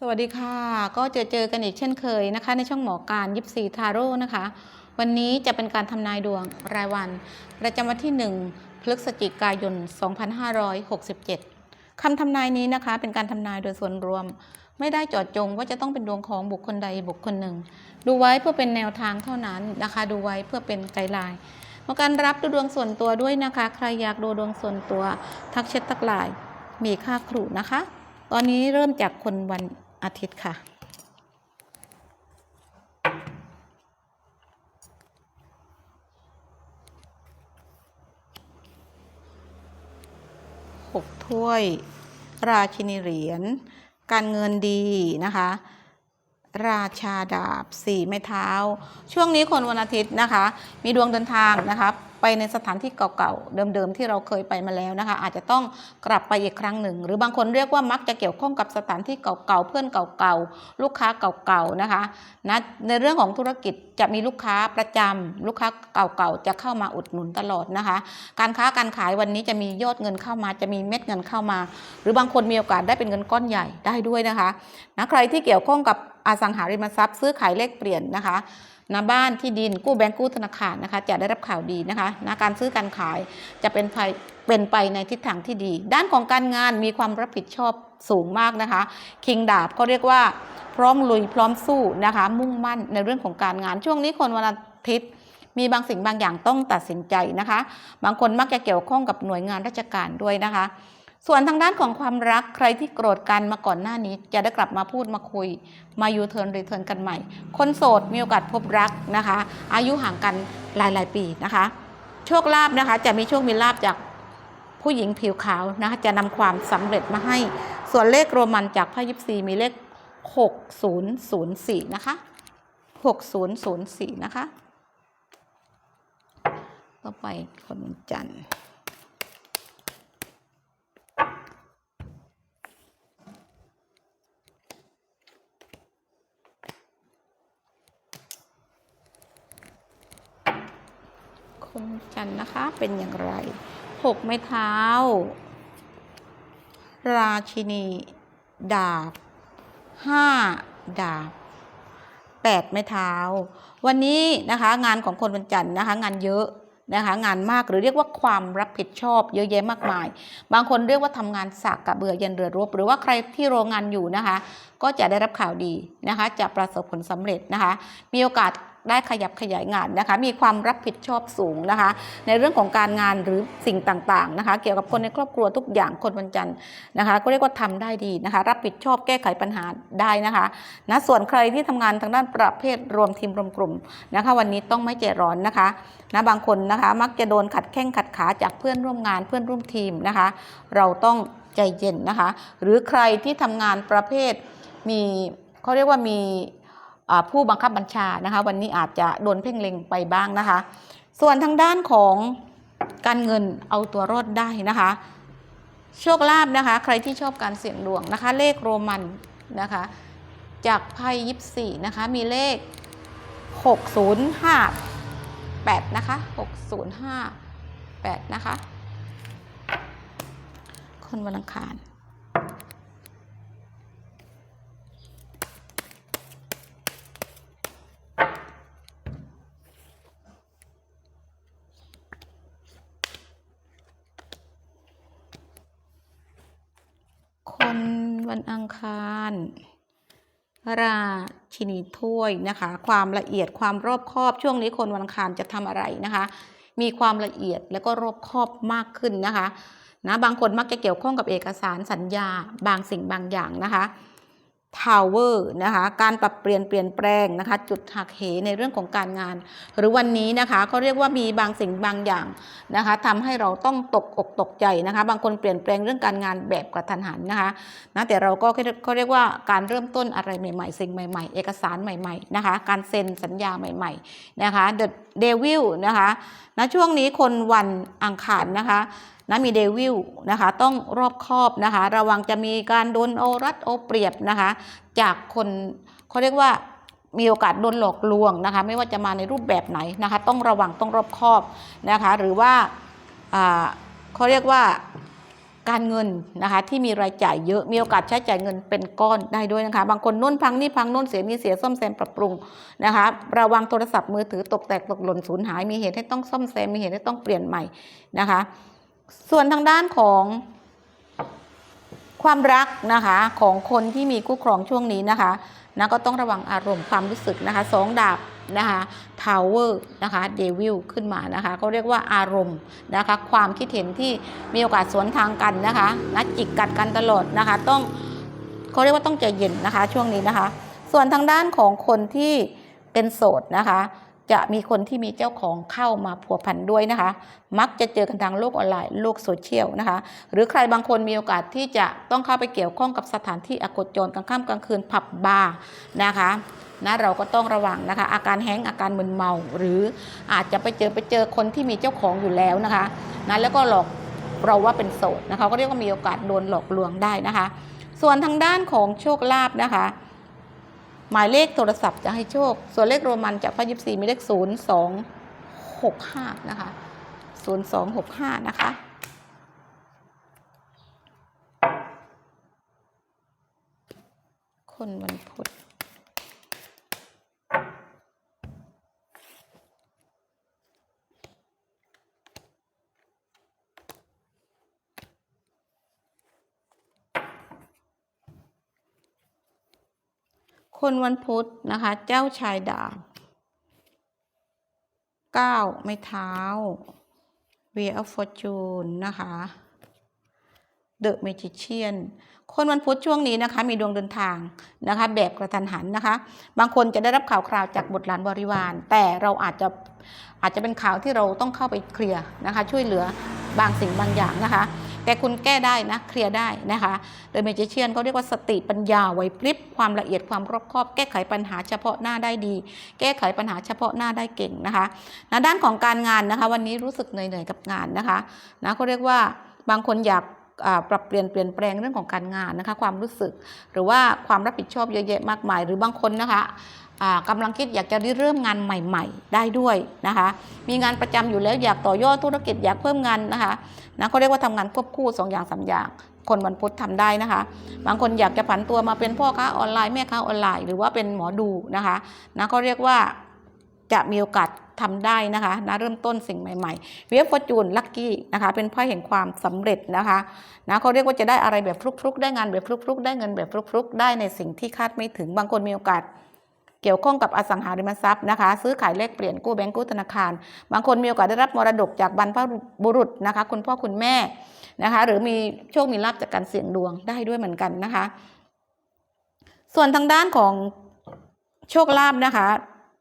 สวัสดีค่ะ ก็เจอเจอกันอีกเช่นเคยนะคะ ในช่องหมอการยิปซีทาโร่นะคะ วันนี้จะเป็นการทำนายดวงรายวัน ประจำวันที่ 1 พฤศจิกายน 2567 คำทำนายนี้นะคะ เป็นการทำนายโดยส่วนรวม ไม่ได้เจอดจงว่าจะต้องเป็นดวงของบุคคลใดบุคคลหนึ่ง ดูไว้เพื่อเป็นแนวทางเท่านั้นนะคะ ดูไว้เพื่อเป็นไกด์ไลน์มาการรับดูดวงส่วนตัวด้วยนะคะ ใครอยากดูดวงส่วนตัว ทักแชททักไลน์มีค่าครูนะคะตอนนี้เริ่มจากคนวัน อาทิตย์ค่ะหกถ้วย ราชินีเหรียญ การเงินดีนะคะ ราชาดาบสี่ไม้เท้า ช่วงนี้คนวันอาทิตย์นะคะ มีดวงเดินทางนะคะ ไปในสถานที่เก่าๆ เดิมๆ ที่เราเคยไปมาแล้วนะคะ อาจจะต้องกลับไปอีกครั้งหนึ่ง หรือบางคนเรียกว่ามักจะเกี่ยวข้องกับสถานที่เก่าๆ เพื่อนเก่าๆ ลูกค้าเก่าๆ นะคะนะในเรื่องของธุรกิจจะมีลูกค้าประจำลูกค้าเก่าๆ จะเข้ามาอุดหนุนตลอดนะคะ การค้าการขายวันนี้จะมียอดเงินเข้ามา จะมีเม็ดเงินเข้ามา หรือบางคนมีโอกาสได้เป็นเงินก้อนใหญ่ได้ด้วยนะคะนะใครที่เกี่ยวข้องกับอสังหาริมทรัพย์ซื้อขายเลขเปลี่ยนนะคะ นะบ้านที่ดินกู้แบงก์กู้ธนาคารนะคะ จะได้รับข่าวดีนะคะนะการซื้อการขายจะเป็นไปเป็นไปในทิศทางที่ดี ด้านของการงานมีความรับผิดชอบสูงมากนะคะ คิงดาบเขาเรียกว่า พร้อมลุยพร้อมสู้นะคะ มุ่งมั่นในเรื่องของการงานช่วงนี้คนวันอาทิตย์มีบางสิ่งบางอย่างต้องตัดสินใจนะคะ บางคนมักจะเกี่ยวข้องกับหน่วยงานราชการด้วยนะคะ ส่วนทางด้านของความรักใครที่โกรธกันมาก่อนหน้านี้ จะได้กลับมาพูดมาคุย มายูเทิร์นรีเทิร์นกันใหม่ คนโสดมีโอกาสพบรักนะคะ อายุห่างกันหลาย ๆ ปีนะคะ โชคลาภนะคะ จะมีโชคมีลาภจากผู้หญิงผิวขาวนะคะจะนำความสำเร็จมาให้ ส่วนเลขโรมันจากพระยิปซีมีเลข 6004 นะคะ 6004 นะคะ ต่อไปคนจันทร์ คนจันทร์นะคะเป็นอย่างไรหกไม้เท้า ราชินี ดาบห้าดาบแปดไม้เท้า วันนี้นะคะงานของคนวันจันทร์นะคะงานเยอะนะคะงานมากหรือเรียกว่าความรับผิดชอบเยอะแยะมากมาย บางคนเรียกว่าทำงานสากกระเบือยันเรือรบ หรือว่าใครที่โรงงานอยู่นะคะ ก็จะได้รับข่าวดีนะคะ จะประสบผลสำเร็จนะคะ มีโอกาส ได้ขยับขยายงานนะคะ มีความรับผิดชอบสูงนะคะ ในเรื่องของการงานหรือสิ่งต่างๆนะคะ เกี่ยวกับคนในครอบครัวทุกอย่างคนวันจันทร์นะคะ ก็เรียกว่าทำได้ดีนะคะ รับผิดชอบแก้ไขปัญหาได้นะคะนะส่วนใครที่ทำงานทางด้านประเภทรวมทีมรวมกลุ่มนะคะ วันนี้ต้องไม่ใจร้อนนะคะนะบางคนนะคะมักจะโดนขัดแข้งขัดขาจากเพื่อนร่วมงานเพื่อนร่วมทีมนะคะ เราต้องใจเย็นนะคะ หรือใครที่ทำงานประเภทมีเขาเรียกว่ามี ผู้บังคับบัญชานะคะ วันนี้อาจจะโดนเพ่งเล็งไปบ้างนะคะ ส่วนทางด้านของการเงินเอาตัวรอดได้นะคะ โชคลาภนะคะ ใครที่ชอบการเสี่ยงดวงนะคะ เลขโรมันนะคะ จากไพ่ยิปซีนะคะ มีเลข 6058 นะคะ 6058 นะคะ คนวันอังคาร คน วันอังคาร ราชินีถ้วยนะคะ ความละเอียดความรอบคอบช่วงนี้คนวันอังคารจะทำอะไรนะคะ มีความละเอียดแล้วก็รอบคอบมากขึ้นนะคะนะบางคนมักจะเกี่ยวข้องกับเอกสารสัญญา บางสิ่งบางอย่างนะคะ ทาวเวอร์นะคะการปรับเปลี่ยนเปลี่ยนแปลงนะคะจุดหักเหในเรื่องของการงาน หรือวันนี้นะคะเขาเรียกว่ามีบางสิ่งบางอย่างนะคะทำให้เราต้องตกอกตกใจนะคะ บางคนเปลี่ยนแปลงเรื่องการงานแบบกระทันหันนะคะนะแต่เราก็เขาเรียกว่าการเริ่มต้นอะไรใหม่ๆ สิ่งใหม่ ๆ เอกสารใหม่ๆนะคะการเซ็นสัญญาใหม่ๆนะคะ The Devil นะคะนะช่วงนี้คนวันอังคารนะคะ นะมีเดวิลนะคะต้องรอบคอบนะคะ ระวังจะมีการโดนโอรัดโอเปรียบนะคะ จากคนเขาเรียกว่ามีโอกาสโดนหลอกลวงนะคะ ไม่ว่าจะมาในรูปแบบไหนนะคะ ต้องระวังต้องรอบคอบนะคะ หรือว่าเขาเรียกว่าการเงินนะคะที่มีรายจ่ายเยอะมีโอกาสใช้จ่ายเงินเป็นก้อนได้ด้วยนะคะ บางคนนุ่นพังนี่พังนุ่นเสียนี่เสียซ่อมแซมปรับปรุงนะคะ ระวังโทรศัพท์มือถือตกแตกตกหล่นสูญหายมีเหตุให้ต้องซ่อมแซมมีเหตุให้ต้องเปลี่ยนใหม่นะคะ ส่วนทางด้านของความรักนะคะของคนที่มีคู่ครองช่วงนี้นะคะนะก็ต้องระวังอารมณ์ความรู้สึกนะคะสองดาบนะคะทาวเวอร์นะคะเดวิลขึ้นมานะคะเขาเรียกว่าอารมณ์นะคะความคิดเห็นที่มีโอกาสสวนทางกันนะคะนะจิกกัดกันตลอดนะคะ ต้องเขาเรียกว่าต้องใจเย็นนะคะช่วงนี้นะคะ ส่วนทางด้านของคนที่เป็นโสดนะคะ จะมีคนที่มีเจ้าของเข้ามาผัวพันด้วยนะคะ มักจะเจอกันทางโลกออนไลน์โลกโซเชียลนะคะ หรือใครบางคนมีโอกาสที่จะต้องเข้าไปเกี่ยวข้องกับสถานที่อโคจรกลางค่ำกลางคืนผับบาร์นะคะนะเราก็ต้องระวังนะคะ อาการแห้งอาการมึนเมา หรืออาจจะไปเจอไปเจอคนที่มีเจ้าของอยู่แล้วนะคะนะแล้วก็หลอกเราว่าเป็นโสดนะคะก็เรียกว่ามีโอกาสโดนหลอกลวงได้นะคะ ส่วนทางด้านของโชคลาภนะคะ หมายเลขโทรศัพท์จะให้โชค ส่วนเลขโรมันจากพระยิปซีมีเลข 0 2 6 5 นะคะ 0 2 6 5 นะคะ คนวันพุธ คนวันพุธนะคะ เจ้าชายดาบเก้าไม้เท้า w h e e l of Fortune นะคะ The Magician คนวันพุธช่วงนี้นะคะ มีดวงเดินทางนะคะ แบบกระทันหันนะคะ บางคนจะได้รับข่าวคราวจากบุตรหลานบริวาร แต่เราอาจจะอาจจะเป็นข่าวที่เราต้องเข้าไปเคลียร์นะคะ ช่วยเหลือบางสิ่งบางอย่างนะคะ แต่คุณแก้ได้นะเคลียร์ได้นะคะโดยเมจิเชียนเขาเรียกว่าสติปัญญาไหวพริบความละเอียดความรอบคอบ แก้ไขปัญหาเฉพาะหน้าได้ดี แก้ไขปัญหาเฉพาะหน้าได้เก่งนะคะในด้านของการงานนะคะ วันนี้รู้สึกเหนื่อยๆกับงานนะคะนะเขาเรียกว่าบางคนอยากปรับเปลี่ยนเปลี่ยนแปลงเรื่องของการงานนะคะ ความรู้สึก หรือว่าความรับผิดชอบเยอะแยะมากมาย หรือบางคนนะคะ กำลังคิดอยากจะเริ่มงานใหม่ ๆ ได้ด้วยนะคะ มีงานประจำอยู่แล้วอยากต่อยอดธุรกิจอยากเพิ่มงานนะคะนะเขาเรียกว่าทำงานควบคู่สองอย่างสามอย่าง คนวันพุธทำได้นะคะ บางคนอยากจะผันตัวมาเป็นพ่อค้าออนไลน์แม่ค้าออนไลน์หรือว่าเป็นหมอดูนะคะนะเขาเรียกว่าจะมีโอกาสทำได้นะคะนะเริ่มต้นสิ่งใหม่ๆเวียฟอร์จูนลัคกี้นะคะเป็นไพ่แห่งความสำเร็จนะคะนะเขาเรียกว่าจะได้อะไรแบบฟลุกๆ ได้งานแบบฟลุกๆ ได้เงินแบบฟลุกๆ ได้ในสิ่งที่คาดไม่ถึงบางคนมีโอกาส เกี่ยวข้องกับอสังหาริมทรัพย์นะคะ ซื้อขายแลกเปลี่ยนกู้แบงก์กู้ธนาคาร บางคนมีโอกาสได้รับมรดกจากบรรพบุรุษนะคะ คุณพ่อคุณแม่นะคะ หรือมีโชคมีลาภจากการเสี่ยงดวงได้ด้วยเหมือนกันนะคะ ส่วนทางด้านของโชคลาภนะคะ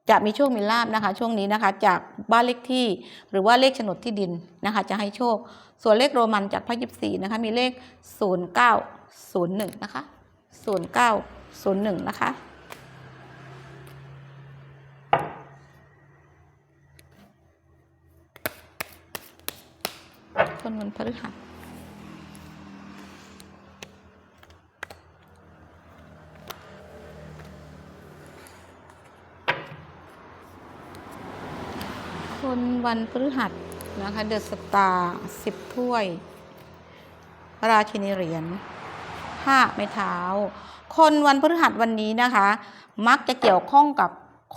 จะมีโชคมีลาภนะคะ ช่วงนี้นะคะ จากบ้านเลขที่หรือว่าเลขโฉนดที่ดินนะคะ จะให้โชค ส่วนเลขโรมันจากพระยิบสีนะคะมีเลข 0901 นะคะ 0901 นะคะ คนวันพฤหัสคนวันพฤหัสนะคะเดอะสตาร์สิบถ้วย ราชินีเหรียญห้าไม้เท้า คนวันพฤหัสวันนี้นะคะ มักจะเกี่ยวข้องกับ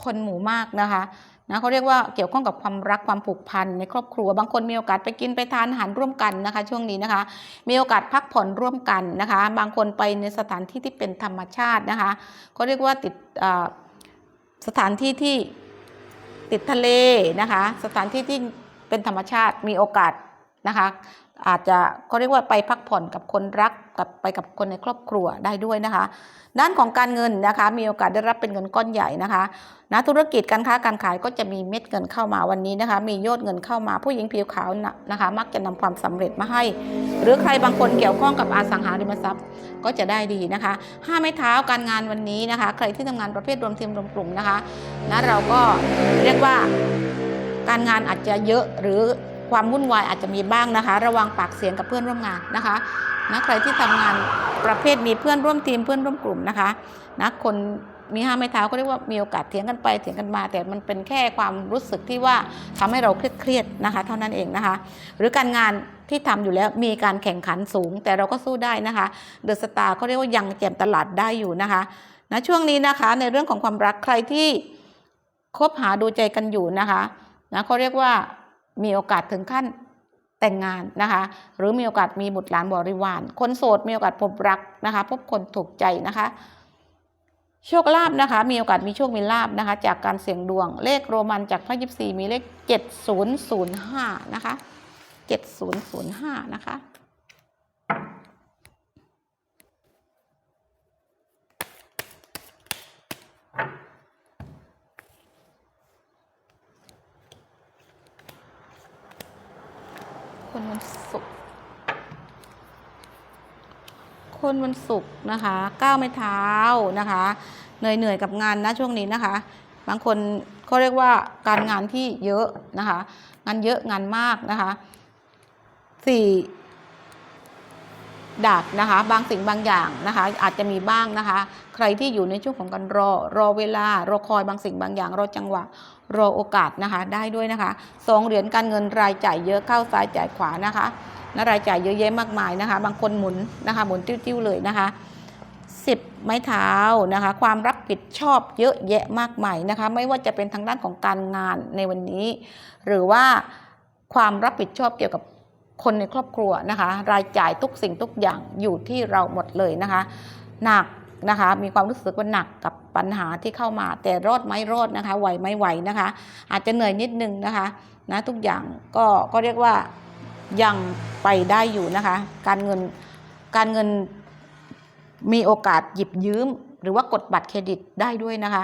คนหมู่มากนะคะ นะเขาเรียกว่าเกี่ยวข้องกับความรักความผูกพันในครอบครัว บางคนมีโอกาสไปกินไปทานอาหารร่วมกันนะคะ ช่วงนี้นะคะ มีโอกาสพักผ่อนร่วมกันนะคะ บางคนไปในสถานที่ที่เป็นธรรมชาตินะคะเขาเรียกว่าติดสถานที่ที่ติดทะเลนะคะ สถานที่ที่เป็นธรรมชาติมีโอกาสนะคะ อาจจะเขาเรียกว่าไปพักผ่อนกับคนรักกับไปกับคนในครอบครัวได้ด้วยนะคะ ด้านของการเงินนะคะ มีโอกาสได้รับเป็นเงินก้อนใหญ่นะคะนะธุรกิจการค้าการขายก็จะมีเม็ดเงินเข้ามาวันนี้นะคะ มียอดเงินเข้ามาผู้หญิงผิวขาวนะคะ มักจะนำความสำเร็จมาให้ หรือใครบางคนเกี่ยวข้องกับอสังหาริมทรัพย์ก็จะได้ดีนะคะห้าไม้เท้าการงานวันนี้นะคะ ใครที่ทำงานประเภทรวมทีมรวมกลุ่มนะคะนะเราก็เรียกว่าการงานอาจจะเยอะหรือ ความวุ่นวายอาจจะมีบ้างนะคะ ระวังปากเสียงกับเพื่อนร่วมงานนะคะนะใครที่ทำงานประเภทมีเพื่อนร่วมทีมเพื่อนร่วมกลุ่มนะคะนะคนมีห้าไม้เท้าก็เรียกว่ามีโอกาสเถียงกันไปเถียงกันมา แต่มันเป็นแค่ความรู้สึกที่ว่าทำให้เราเครียดๆนะคะ เท่านั้นเองนะคะ หรือการงานที่ทำอยู่แล้วมีการแข่งขันสูง แต่เราก็สู้ได้นะคะ เดอะสตาร์ก็เรียกว่ายังแจมตลาดได้อยู่นะคะนะช่วงนี้นะคะในเรื่องของความรักใครที่คบหาดูใจกันอยู่นะคะนะเขาเรียกว่า มีโอกาสถึงขั้นแต่งงานนะคะ หรือมีโอกาสมีบุตรหลานบริวาร คนโสดมีโอกาสพบรักนะคะ พบคนถูกใจนะคะ โชคลาภนะคะ มีโอกาสมีโชคมีลาบนะคะ จากการเสี่ยงดวง เลขโรมันจากพระยิบสีมีเลขเจ็ดศูนย์ศูนย์ห้านะคะเจ็ดศูนย์ศูนย์ห้านะคะ คนวันศุกร์คนวันศุกร์นะคะก้าวไม่เท้านะคะเหนื่อยเหนื่อยกับงานนะช่วงนี้นะคะ บางคนเขาเรียกว่าการงานที่เยอะนะคะ งานเยอะงานมากนะคะสี่ ดาบนะคะ บางสิ่งบางอย่างนะคะ อาจจะมีบ้างนะคะ ใครที่อยู่ในช่วงของการรอรอเวลารอคอยบางสิ่งบางอย่างรอจังหวะรอโอกาสนะคะได้ด้วยนะคะสองเหรียญการเงินรายจ่ายเยอะเข้าซ้ายจ่ายขวานะคะนะรายจ่ายเยอะแยะมากมายนะคะ บางคนหมุนนะคะหมุนติ้วๆเลยนะคะสิบไม้เท้านะคะ ความรับผิดชอบเยอะแยะมากมายนะคะ ไม่ว่าจะเป็นทางด้านของการงานในวันนี้ หรือว่าความรับผิดชอบเกี่ยวกับ คนในครอบครัวนะคะ รายจ่ายทุกสิ่งทุกอย่างอยู่ที่เราหมดเลยนะคะหนักนะคะมีความรู้สึกว่าหนักกับปัญหาที่เข้ามา แต่รอดไหมรอดนะคะไหวไหมไหวนะคะ อาจจะเหนื่อยนิดนึงนะคะนะทุกอย่างก็ก็เรียกว่ายังไปได้อยู่นะคะ การเงินการเงินมีโอกาสหยิบยืม หรือว่ากดบัตรเครดิตได้ด้วยนะคะ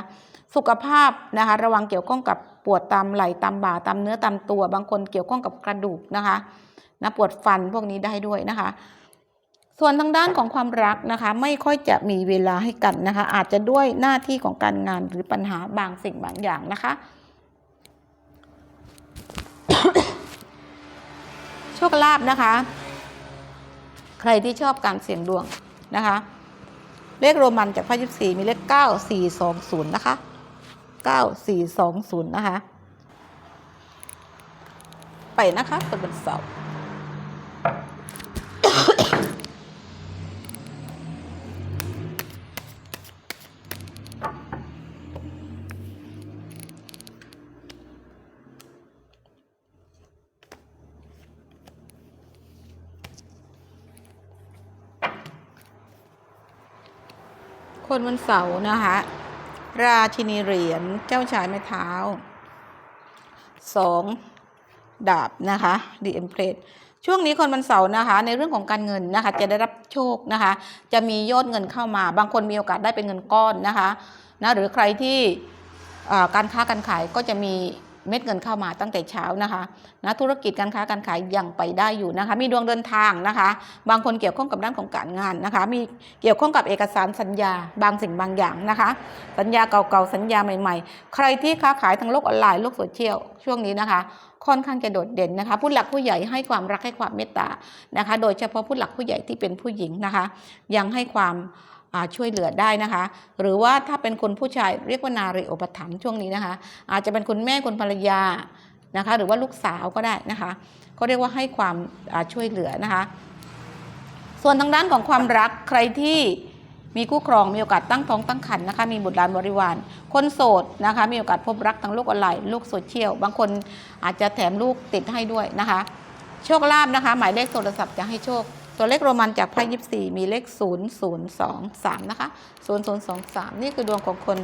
สุขภาพนะคะระวังเกี่ยวข้องกับปวดตามไหล่ตามบ่าตามเนื้อตามตัว บางคนเกี่ยวข้องกับกระดูกนะคะ นะปวดฟันพวกนี้ได้ด้วยนะคะ ส่วนทางด้านของความรักนะคะ ไม่ค่อยจะมีเวลาให้กันนะคะ อาจจะด้วยหน้าที่ของการงานหรือปัญหาบางสิ่งบางอย่างนะคะโชคลาภนะคะ ใครที่ชอบการเสี่ยงดวงนะคะ เลขโรมันจากพระยิบสี่มีเลขเก้าสี่สองศูนย์นะคะเก้าสี่สองศูนย์นะคะ ไปนะคะเป็นวันเสาร์ คนวันเสาร์นะคะ ราชินีเหรียญเจ้าชายไม้เท้าสองดาบนะคะดีเอ็มเพลสช่วงนี้คนวันเสาร์นะคะ ในเรื่องของการเงินนะคะ จะได้รับโชคนะคะ จะมียอดเงินเข้ามา บางคนมีโอกาสได้เป็นเงินก้อนนะคะนะหรือใครที่การค้าการขายก็จะมี เม็ดเงินเข้ามาตั้งแต่เช้านะคะนะธุรกิจการค้าการขายยังไปได้อยู่นะคะ มีดวงเดินทางนะคะ บางคนเกี่ยวข้องกับด้านของการงานนะคะ มีเกี่ยวข้องกับเอกสารสัญญา บางสิ่งบางอย่างนะคะ สัญญาเก่าๆสัญญาใหม่ๆ ใครที่ค้าขายทางโลกออนไลน์โลกโซเชียลช่วงนี้นะคะค่อนข้างจะโดดเด่นนะคะผู้หลักผู้ใหญ่ให้ความรักให้ความเมตตานะคะ โดยเฉพาะผู้หลักผู้ใหญ่ที่เป็นผู้หญิงนะคะ ยังให้ความ ช่วยเหลือได้นะคะ หรือว่าถ้าเป็นคนผู้ชายเรียกว่านารีอุปถัมภ์ช่วงนี้นะคะ อาจจะเป็นคุณแม่คุณภรรยานะคะ หรือว่าลูกสาวก็ได้นะคะก็เรียกว่าให้ความช่วยเหลือนะคะ ส่วนทางด้านของความรักใครที่มีคู่ครองมีโอกาสตั้งท้องตั้งครรภ์นะคะมีบุตรหลานบริวาร คนโสดนะคะมีโอกาสพบรักทางโลกออนไลน์โลกโซเชียลบางคนอาจจะแถมลูกติดให้ด้วยนะคะ โชคลาภนะคะ หมายเลขโทรศัพท์จะให้โชค ตัวเลขโรมันจากไพ่ยิปซีมีเลข 0023 นะคะ 0023 นี่คือดวงของคน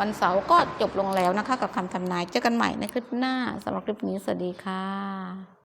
วันเสาร์ก็จบลงแล้วนะคะ กับคำทำนายเจอกันใหม่ในคลิปหน้าสำหรับคลิปนี้ สวัสดีค่ะ